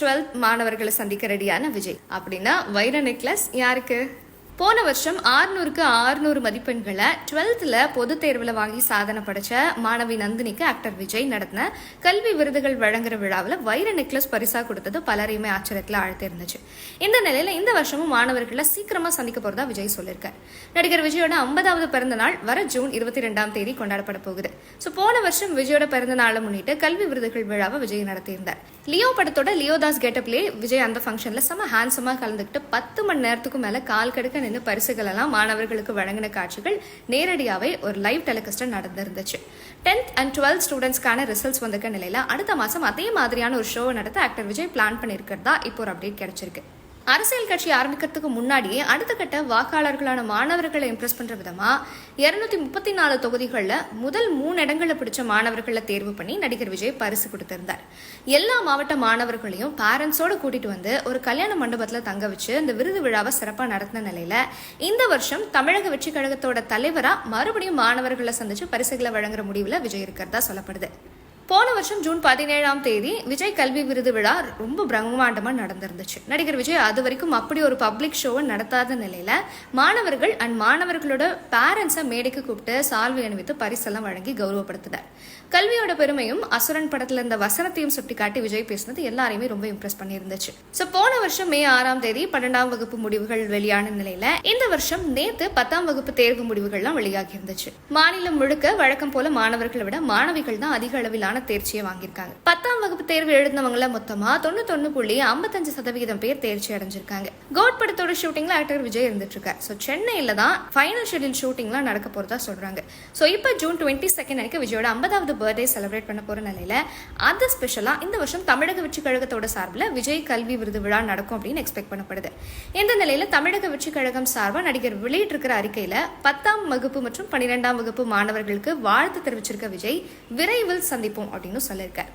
Twelfth மாணவர்களை சந்திக்க ரெடியான விஜய். அப்படின்னா வைர நெக்லஸ் யாருக்கு? போன வருஷம் ஆறுநூறுக்கு ஆறுநூறு மதிப்பெண்களை டுவெல்த்தில் பொது தேர்வில் வாங்கி சாதனை படைச்ச மாணவி நந்தினிக்கு ஆக்டர் விஜய் நடத்தின கல்வி விருதுகள் வழங்குற விழாவில் வைர நெக்லஸ் பரிசா கொடுத்தது பலரையுமே ஆச்சரியத்தில் ஆழ்த்தி இருந்துச்சு இந்த நிலையில் இந்த வருஷமும் மாணவர்களை சீக்கிரமாக சந்திக்க போகிறதா விஜய் சொல்லியிருக்கார். நடிகர் விஜயோட ஐம்பதாவது பிறந்த நாள் வர ஜூன் இருபத்தி ரெண்டாம் தேதி கொண்டாடப்பட போகுது. ஸோ போன வருஷம் விஜயோட பிறந்த நாளை முன்னிட்டு கல்வி விருதுகள் விழாவை விஜய் நடத்தியிருந்தார். லியோ படத்தோட லியோதாஸ் கெட்டப்லேயே விஜய் அந்த ஃபங்க்ஷனில் செம ஹேண்ட்ஸமாக கலந்துக்கிட்டு பத்து மணி நேரத்துக்கு மேலே கால் கடுக்க நின்று பரிசுகள் எல்லாம் மாணவர்களுக்கு வழங்கின காட்சிகள் நேரடியாவே ஒரு லைவ் டெலிகாஸ்டர் நடந்திருந்துச்சு. டென்த் அண்ட் டுவெல்த் ஸ்டூடெண்ட்ஸ்க்கான ரிசல்ட்ஸ் வந்திருக்க நிலையில அடுத்த மாசம் அதே மாதிரியான ஒரு ஷோ நடத்த ஆக்டர் விஜய் பிளான் பண்ணியிருக்கிறதா இப்போ ஒரு அப்டேட் கிடைச்சிருக்கு. அரசியல் கட்சி ஆரம்பிக்கிறதுக்கு முன்னாடியே அடுத்த கட்ட வாக்காளர்களான மாணவர்களை இம்ப்ரெஸ் பண்ற விதமா இருநூத்தி முப்பத்தி நாலு தொகுதிகளில் முதல் மூணு இடங்களை பிடிச்ச மாணவர்களை தேர்வு பண்ணி நடிகர் விஜய் பரிசு கொடுத்திருந்தார். எல்லா மாவட்ட மாணவர்களையும் பேரண்ட்ஸோட கூட்டிட்டு வந்து ஒரு கல்யாண மண்டபத்தில் தங்க வச்சு இந்த விருது விழாவை சிறப்பாக நடத்தின நிலையில இந்த வருஷம் தமிழக வெற்றி கழகத்தோட தலைவராக மறுபடியும் மாணவர்களை சந்திச்சு பரிசுகளை வழங்குற முடிவில் விஜய் இருக்கிறதா சொல்லப்படுது. போன வருஷம் ஜூன் பதினேழாம் தேதி விஜய் கல்வி விருது விழா ரொம்ப பிரம்மாண்டமாக நடந்திருந்துச்சு. நடிகர் விஜய் அது வரைக்கும் அப்படி ஒரு பப்ளிக் ஷோவை நடத்தாத நிலையில் மாணவர்கள் அண்ட் மாணவர்களோட பேரண்ட்ஸை மேடைக்கு கூப்பிட்டு சால்வை அணிவித்து பரிசெல்லாம் வழங்கி கௌரவப்படுத்தினார். கல்வியோட பெருமையும் அசுரன் படத்தில் இருந்த வசனத்தையும் சுட்டிக்காட்டி விஜய் பேசினது எல்லாரையுமே ரொம்ப இம்ப்ரெஸ் பண்ணியிருந்துச்சு. ஸோ போன வருஷம் மே ஆறாம் தேதி பன்னெண்டாம் வகுப்பு முடிவுகள் வெளியான நிலையில இந்த வருஷம் நேத்து பத்தாம் வகுப்பு தேர்வு முடிவுகள்லாம் வெளியாகி இருந்துச்சு. மாநிலம் முழுக்க வழக்கம் போல மாணவர்களை விட மாணவிகள் தான் அதிக அளவிலான தேர்ச்சியை வாங்கியிருக்காங்க. பத்தாம் வகுப்பு தேர்வு எழுதினவங்கள மொத்தமா தொண்ணூத்தொன்னு புள்ளி ஐம்பத்தஞ்சு சதவிகிதம் பேர் தேர்ச்சி அடைஞ்சிருக்காங்க. கோட் படத்தோட ஷூட்டிங்ல ஆக்டர் விஜய் இருந்துட்டு இருக்காரு ஸோ சென்னையில தான் ஃபைனல் ஷெட்யூல் ஷூட்டிங்லாம் நடக்க போறதா சொல்றாங்க. ஸோ இப்போ ஜூன் டுவெண்ட்டி செகண்ட் அன்னைக்கு விஜயோட ஐம்பதாவது பர்த்டே செலிப்ரேட் பண்ண போற நிலையில அது ஸ்பெஷலா இந்த வருஷம் தமிழக வெற்றி கழகத்தோட சார்பில் விஜய் கல்வி விருது விழா நடக்கும் அப்படின்னு எக்ஸ்பெக்ட் பண்ணப்படுது. இந்த நிலையில தமிழக வெற்றி கழகம் சார்பாக நடிகர் வெளியிட்டிருக்கிற அறிக்கையில பத்தாம் வகுப்பு மற்றும் பன்னிரெண்டாம் வகுப்பு மாணவர்களுக்கு வாழ்த்து தெரிவிச்சிருக்க விஜய் விரைவில் சந்திப்போம். அப்படின்னு சொல்லியிருக்கார்